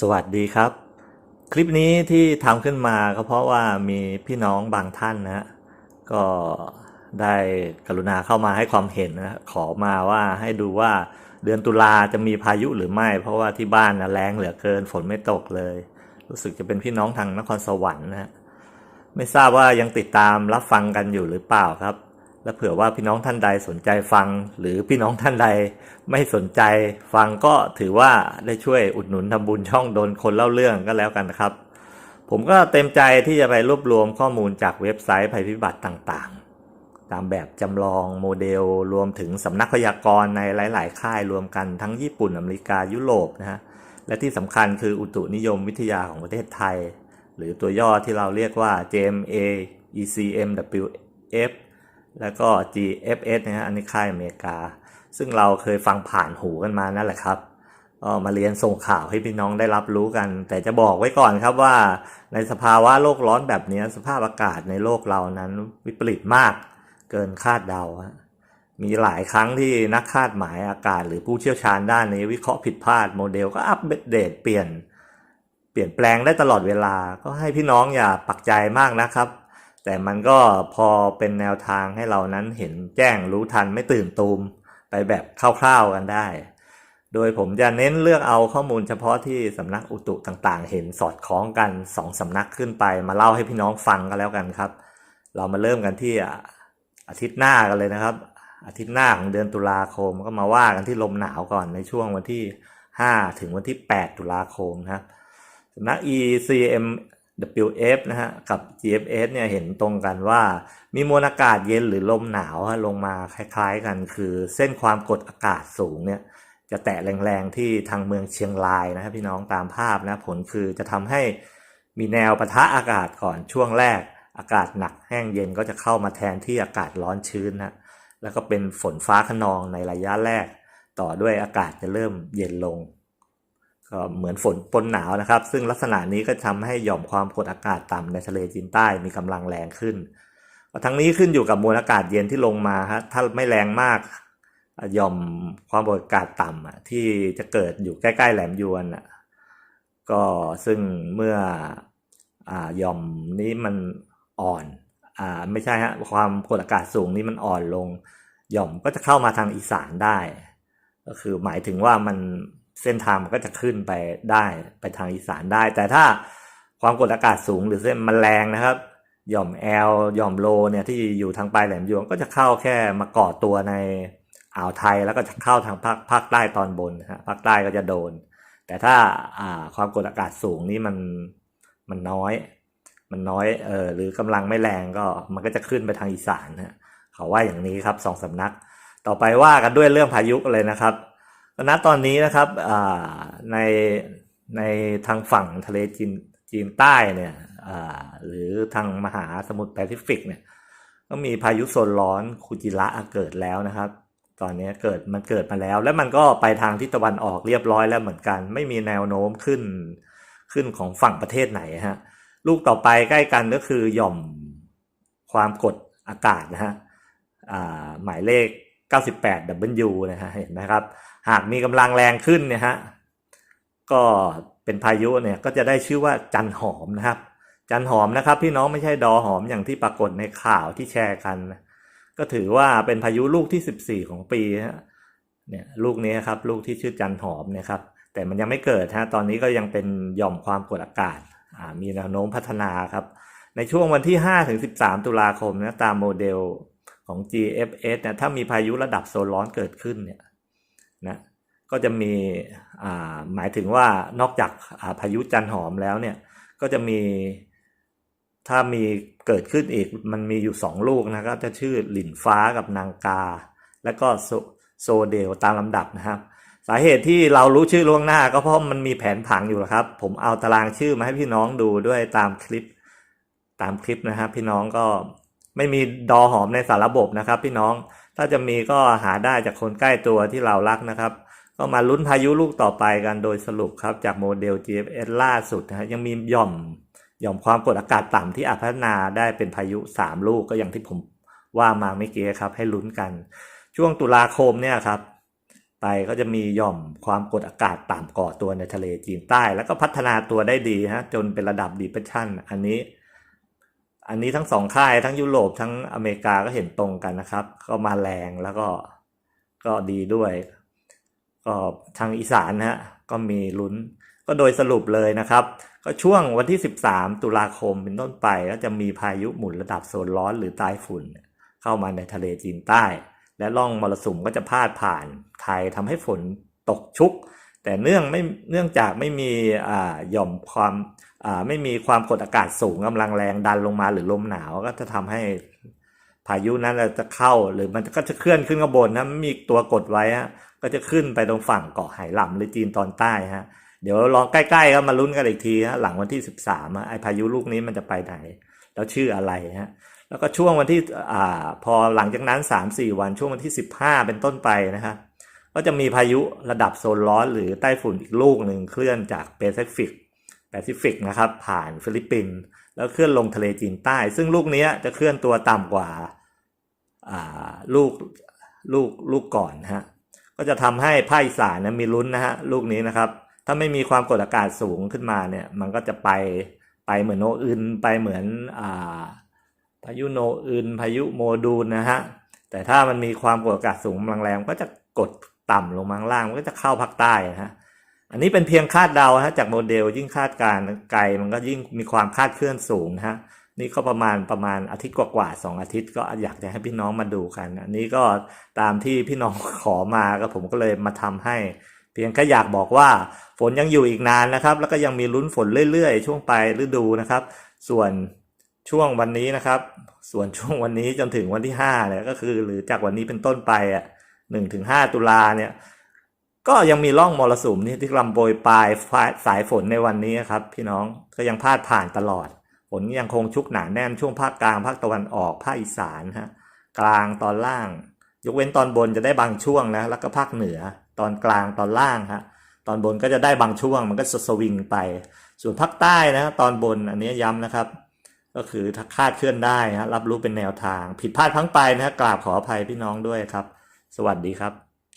สวัสดีครับ คลิปนี้ที่ทำขึ้นมาก็เพราะว่ามีพี่น้องบางท่านนะฮะก็ได้กรุณาเข้ามาให้ความเห็นนะขอมาว่าให้ดูว่าเดือนตุลาจะมีพายุหรือไม่ เพราะว่าที่บ้านนะแรงเหลือเกินฝนไม่ตกเลย รู้สึกจะเป็นพี่น้องทางนครสวรรค์นะฮะไม่ทราบว่ายังติดตามรับฟังกันอยู่หรือเปล่าครับ และเผื่อว่าพี่น้องท่านใดสนใจฟัง หรือพี่น้องท่านใดไม่สนใจฟังก็ถือว่าได้ช่วยอุดหนุนทำบุญช่องโดนคนเล่าเรื่องก็แล้วกันนะครับ ผมก็เต็มใจที่จะไปรวบรวมข้อมูลจากเว็บไซต์ภัยพิบัติต่างๆ ตามแบบจำลองโมเดลรวมถึงสำนักพยากรณ์ในหลาย ๆ ค่ายรวมกันทั้งญี่ปุ่นอเมริกายุโรปนะฮะและที่สำคัญคืออุตุนิยมวิทยาของประเทศไทย หรือตัวย่อที่เราเรียกว่า JMA ECMWF แล้วก็ GFS นะฮะอันนี้ค่ายอเมริกา ซึ่งเราเคยฟังผ่านหูกันมานั่นแหละครับก็มาเรียนส่งข่าวให้พี่น้องได้รับรู้กัน แต่จะบอกไว้ก่อนครับว่า ในสภาวะโลกร้อนแบบนี้สภาพอากาศในโลกเรานั้นวิปริตมากเกินคาดเดา มีหลายครั้งที่นักคาดหมายอากาศ หรือผู้เชี่ยวชาญด้านนี้วิเคราะห์ผิดพลาดโมเดลก็อัปเดตเปลี่ยน เปลี่ยนแปลงได้ตลอดเวลา ก็ให้พี่น้องอย่าปักใจมากนะครับ แต่มันก็พอเป็นแนวทางให้เรานั้นเห็นแจ้งรู้ทันไม่ตื่นตูมไปแบบคร่าวๆกันได้ โดยผมจะเน้นเลือกเอาข้อมูลเฉพาะที่สำนักอุตุต่างๆ เห็นสอดคล้องกันสองสำนักขึ้นไป มาเล่าให้พี่น้องฟังกันแล้วกันครับ เรามาเริ่มกันที่อาทิตย์หน้ากันเลยนะครับ อาทิตย์หน้าของเดือนตุลาคมก็มาว่ากันที่ลมหนาวก่อนในช่วงวันที่ 5 ถึงวันที่ 8 ตุลาคมนะครับสำนัก ECM WF นะฮะกับ GFS เนี่ยเห็นตรงกันว่า มีมวลอากาศเย็นหรือลมหนาวลงมาคล้ายๆกัน คือเส้นความกดอากาศสูงเนี่ยจะแตะแรงๆที่ทางเมืองเชียงรายนะครับพี่น้องตามภาพนะผลคือจะทำให้มีแนวปะทะอากาศก่อนช่วงแรก อากาศหนักแห้งเย็นก็จะเข้ามาแทนที่อากาศร้อนชื้นนะแล้วก็เป็นฝนฟ้าขนองในระยะแรก ต่อด้วยอากาศจะเริ่มเย็นลง ก็เหมือนฝนปนหนาวนะครับ ซึ่งลักษณะนี้ก็ทำให้หย่อมความกดอากาศต่ำในทะเลจีนใต้มีกำลังแรงขึ้น ทั้งนี้ขึ้นอยู่กับมวลอากาศเย็นที่ลงมาฮะถ้าไม่แรงมากหย่อมความกดอากาศต่ำที่จะเกิดอยู่ใกล้ๆแหลมยวนอะก็ซึ่งเมื่ออหย่อมนี้มันอ่อนอ่าไม่ใช่ฮะความกดอากาศสูงนี้มันอ่อนลง หย่อมก็จะเข้ามาทางอีสานได้ ก็คือหมายถึงว่ามัน เส้นทางมันก็จะขึ้นไปได้ไปทางอีสานได้ แต่ถ้าความกดอากาศสูงหรือเส้นมันแรงนะครับ หย่อมแอลหย่อมโลเนี่ยที่อยู่ทางปลายแหลมยวงก็จะเข้าแค่มาเกาะตัวในอ่าวไทยแล้วก็จะเข้าทางภาคภาคใต้ตอนบนฮะภาคใต้ก็จะโดน แต่ถ้าอ่าความกดอากาศสูงนี่มันมันน้อย มันน้อยเออหรือกำลังไม่แรงก็มันก็จะขึ้นไปทางอีสานนะเขาว่าอย่างนี้ครับสองสำนัก ต่อไปว่ากันด้วยเรื่องพายุเลยนะครับ ณตอนนี้นะครับในในทางฝั่งทะเลจีนจีนใต้เนี่ยหรือทางมหาสมุทรแปซิฟิกเนี่ยก็มีพายุโซนร้อนคูจิระเกิดแล้วนะครับ ตอนนี้เกิดมันเกิดมาแล้ว แล้วมันก็ไปทางทิศตะวันออกเรียบร้อยแล้วเหมือนกัน ไม่มีแนวโน้มขึ้นขึ้นของฝั่งประเทศไหนฮะลูกต่อไปใกล้กันก็คือหย่อมความกดอากาศนะฮะหมายเลข 98 W นะฮะเห็นไหมครับ หากมีกำลังแรงขึ้นเนี่ยฮะก็เป็นพายุเนี่ยก็จะได้ชื่อว่าจันหอมนะครับ จันหอมนะครับพี่น้องไม่ใช่ดอหอมอย่างที่ปรากฏในข่าวที่แชร์กัน ก็ถือว่าเป็นพายุลูกที่ 14 ของปีฮะเนี่ยลูกนี้ครับลูกที่ชื่อจันหอมนี่ยครับแต่มันยังไม่เกิดฮะตอนนี้ก็ยังเป็นหย่อมความกดอากาศมีแนวโน้มพัฒนาครับ ในช่วงวันที่5ถึง13 ตุลาคมนะตามโมเดล ของ GFS เนี่ยถ้ามีพายุระดับโซนร้อนเกิดขึ้นเนี่ยนะก็จะมีหมายถึงว่านอกจากพายุจันหอมแล้วเนี่ยก็จะมีถ้ามีเกิดขึ้นอีกมันมีอยู่สองลูกนะก็จะชื่อหลินฟ้ากับนางกา แล้วก็โซโซเดลตามลำดับนะครับ สาเหตุที่เรารู้ชื่อล่วงหน้าก็เพราะมันมีแผนผังอยู่ครับ ผมเอาตารางชื่อมาให้พี่น้องดูด้วยตามคลิปตามคลิปนะครับ พี่น้องก็ ไม่มีดอหอมในสารระบบนะครับ พี่น้องถ้าจะมีก็หาได้จากคนใกล้ตัวที่เรารักนะครับ ก็มาลุ้นพายุลูกต่อไปกันโดยสรุปครับ จากโมเดล GFS ล่าสุดนะฮะยังมีหย่อมหย่อมความกดอากาศต่ำที่อาจพัฒนาได้เป็นพายุ 3 ลูกก็อย่างที่ผมว่ามาเมื่อกี้ครับ ให้ลุ้นกัน ช่วงตุลาคมเนี่ยครับ ไปก็จะมีหย่อมความกดอากาศต่ำก่อตัวในทะเลจีนใต้ แล้วก็พัฒนาตัวได้ดีฮะจนเป็นระดับ depression อันนี้ อันนี้ทั้งสองค่ายทั้งยุโรปทั้งอเมริกาก็เห็นตรงกันนะครับ ก็มาแรงแล้วก็ก็ดีด้วย ก็ทางอีสานนะฮะก็มีลุ้น ก็โดยสรุปเลยนะครับ ก็ช่วงวันที่ 13 ตุลาคมเป็นต้นไป ก็จะมีพายุหมุนระดับโซนร้อนหรือใต้ฝุ่น เข้ามาในทะเลจีนใต้ และร่องมรสุมก็จะพาดผ่านไทยทำให้ฝนตกชุก แต่เนื่องไม่เนื่องจากไม่มีอ่าหย่อมความอ่าไม่มีความกดอากาศสูงกำลังแรงดันลงมาหรือลมหนาวก็จะทำให้พายุนั้นจะเข้าหรือมันก็จะเคลื่อนขึ้นข้างบนนะมีตัวกดไว้ฮะก็จะขึ้นไปตรงฝั่งเกาะไหหลำหรือจีนตอนใต้ฮะเดี๋ยวลองใกล้ๆก็มาลุ้นกันอีกทีฮะหลังวันที่ 13ไอพายุลูกนี้มันจะไปไหน แล้วชื่ออะไรฮะแล้วก็ช่วงวันที่อ่าพอหลังจากนั้น 3-4 วันช่วงวันที่ 15 เป็นต้นไปนะครับ ก็จะมีพายุระดับโซนร้อนหรือไต้ฝุ่นอีกลูกหนึ่งเคลื่อนจากแปซิฟิกแปซิฟิกนะครับผ่านฟิลิปปินส์แล้วเคลื่อนลงทะเลจีนใต้ ซึ่งลูกนี้จะเคลื่อนตัวต่ำกว่าาลูกลูกลูกก่อนนะฮะก็จะทำให้ภาคอีสานนะมีลุ้นนะฮะลูกนี้นะครับ ถ้าไม่มีความกดอากาศสูงขึ้นมาเนี่ย มันก็จะไปไปเหมือนโนอื่นไปเหมือนอ่าพายุโนอึนพายุโมดูลนะฮะแต่ถ้ามันมีความกดอากาศสูงแรงๆก็จะกด ต่ำลงมาข้งล่างมันก็จะเข้าภาคใต้นะฮะอันนี้เป็นเพียงคาดเดาฮะจากโมเดลยิ่งคาดการไกลมันก็ยิ่งมีความคาดเคลื่อนสูงนะฮะนี่ก็ประมาณประมาณอาทิตย์กว่าๆสองอาทิตย์ก็อยากจะให้พี่น้องมาดูกัน อันนี้ก็ตามที่พี่น้องขอมาก็ผมก็เลยมาทำให้ เพียงแค่อยากบอกว่าฝนยังอยู่อีกนานนะครับ แล้วก็ยังมีลุ้นฝนเรื่อยๆ ช่วงปลายฤดูนะครับ ส่วนช่วงวันนี้นะครับ ส่วนช่วงวันนี้จนถึงวันที่ห้าเนี่ยก็คือ หรือจากวันนี้เป็นต้นไปอะ หนึ่งถึงห้าตุลาเนี่ย ก็ยังมีร่องมรสุมนี่ที่กำลังโปรยปลายสายฝนในวันนี้ครับ พี่น้องก็ยังพาดผ่านตลอด ฝนยังคงชุกหนาแน่นช่วงภาคกลางภาคตะวันออกภาคอีสานฮะกลางตอนล่าง ยกเว้นตอนบนจะได้บางช่วงนะแล้วก็ภาคเหนือ ตอนกลางตอนล่างฮะตอนบนก็จะได้บางช่วงมันก็สวิงไป ส่วนภาคใต้นะตอนบนอันนี้ย้ำนะครับ ก็คือถ้าคาดเคลื่อนได้ฮะรับรู้เป็นแนวทาง ผิดพลาดพลั้งไปนะฮะกราบขออภัยพี่น้องด้วยครับ สวัสดีครับ